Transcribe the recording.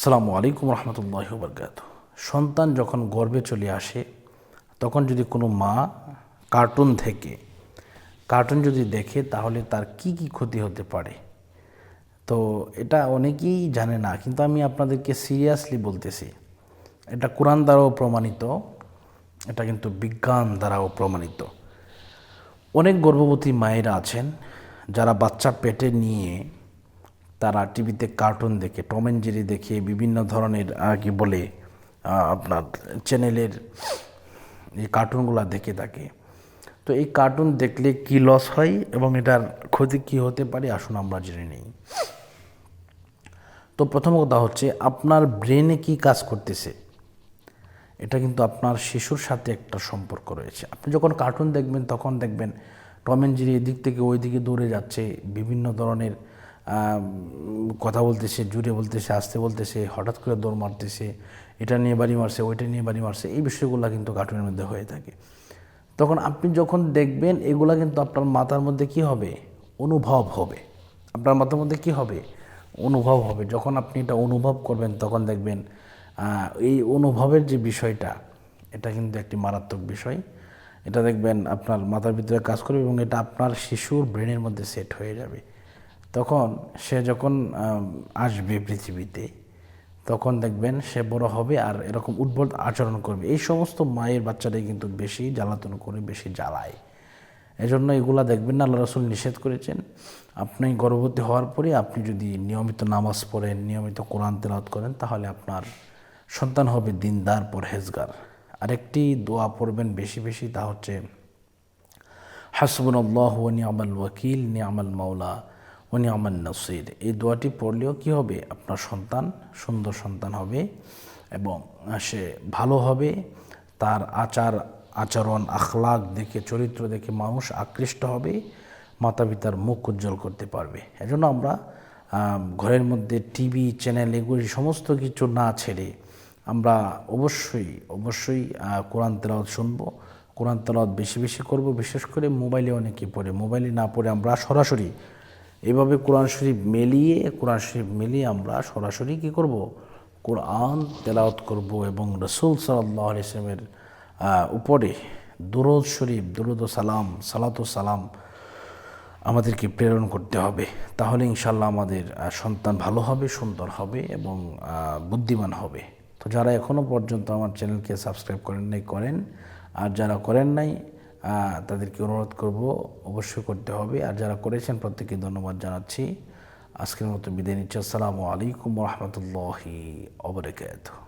আসসালামু আলাইকুম রহমতুল্লাহ বরকাত সন্তান যখন গর্বে চলে আসে, তখন যদি কোনো মা কার্টুন থেকে, কার্টুন যদি দেখে, তাহলে তার কি কি ক্ষতি হতে পারে? তো এটা অনেকেই জানে না, কিন্তু আমি আপনাদেরকে সিরিয়াসলি বলতেছি, এটা কোরআন দ্বারাও প্রমাণিত, এটা কিন্তু বিজ্ঞান দ্বারাও প্রমাণিত। অনেক গর্ভবতী মায়েরা আছেন, যারা বাচ্চা পেটে নিয়ে তারা টিভিতে কার্টুন দেখে, টম অ্যান্ড জেরি দেখে, বিভিন্ন ধরনের কি বলে আপনার চ্যানেলের এই কার্টুনগুলো দেখে থাকে। তো এই কার্টুন দেখলে কি লস হয় এবং এটার ক্ষতি কি হতে পারে? আসুন আমরা জেনে নিই। তো প্রথম কথা হচ্ছে, আপনার ব্রেনে কি কাজ করতেছে? এটা কিন্তু আপনার শিশুর সাথে একটা সম্পর্ক রয়েছে। আপনি যখন কার্টুন দেখবেন, তখন দেখবেন টম অ্যান্ড জেরি এদিক থেকে ওই দিকে দৌড়ে যাচ্ছে, বিভিন্ন ধরনের কথা বলতেছে, জুড়ে বলতেছে আসতে বলতেছে, হঠাৎ করে দৌড় মারতেছে, এটা নিয়ে বাড়ি মারছে, ওইটা নিয়ে বাড়ি মারছে, এই বিষয়গুলো কিন্তু কার্টুনের মধ্যে হয়ে থাকে। তখন আপনি যখন দেখবেন এগুলা কিন্তু আপনার মাথার মধ্যে কি হবে? অনুভব হবে। আপনার মাথার মধ্যে কি হবে? অনুভব হবে। যখন আপনি এটা অনুভব করবেন, তখন দেখবেন এই অনুভবের যে বিষয়টা, এটা কিন্তু একটি মারাত্মক বিষয়। এটা দেখবেন আপনার মাথার ভিতরে কাজ করবে এবং এটা আপনার শিশুর ব্রেনের মধ্যে সেট হয়ে যাবে। তখন সে যখন আসবে পৃথিবীতে, তখন দেখবেন সে বড় হবে আর এরকম উদ্ভট আচরণ করবে। এই সমস্ত মায়ের বাচ্চারাই কিন্তু বেশি জ্বালাতন করে, বেশি জ্বালায়। এজন্য এগুলা দেখবেন না, আল্লাহ রসুল নিষেধ করেছেন। আপনি গর্ভবতী হওয়ার পরে আপনি যদি নিয়মিত নামাজ পড়েন, নিয়মিত কোরআন তেলাওয়াত করেন, তাহলে আপনার সন্তান হবে দিনদার, পরহেজগার। আরেকটি দোয়া পড়বেন বেশি বেশি, তা হচ্ছে ও নিয়ামাল ওয়াকিল, নিয়ামাল মাওলা। ও নিয়ামাল নসির। এই দোয়াটি পড়লেও কি হবে? আপনার সন্তান সুন্দর সন্তান হবে এবং সে ভালো হবে। তার আচার, আচরণ, আখলাক দেখে, চরিত্র দেখে মানুষ আকৃষ্ট হবে। মাতা পিতার মুখ উজ্জ্বল করতে পারবে। এজন্য আমরা ঘরের মধ্যে টিভি, চ্যানেল এগুলি সমস্ত কিছু না ছেড়ে আমরা অবশ্যই অবশ্যই কোরআন তেলাওয়াত শুনব। কোরআন তেলাওয়াত বেশি বেশি করব। বিশেষ করে মোবাইলে অনেকে পড়ে। মোবাইলে না পড়ে আমরা সরাসরি এভাবে কোরআন শরীফ মেলিয়ে, কোরআন শরীফ মিলিয়ে আমরা সরাসরি কী করব? কোরআন তেলাওত করব এবং রসুল সাল্লাহ ইসলামের উপরে দুরুদ শরীফ, দুরুদ সালাম, সালাত সালাম আমাদেরকে প্রেরণ করতে হবে। তাহলে ইনশাল্লাহ আমাদের সন্তান ভালো হবে, সুন্দর হবে এবং বুদ্ধিমান হবে। তো যারা এখনও পর্যন্ত আমার চ্যানেলকে সাবস্ক্রাইব করেন নাই, করেন। আর যারা করেন নাই তাদেরকে অনুরোধ করব, অবশ্যই করতে হবে। আর যারা করেছেন, প্রত্যেককে ধন্যবাদ জানাচ্ছি। আজকের মতো বিদায় নিচ্ছি। আসসালামু আলাইকুম রহমতুল্লাহি অবরাকাতুহ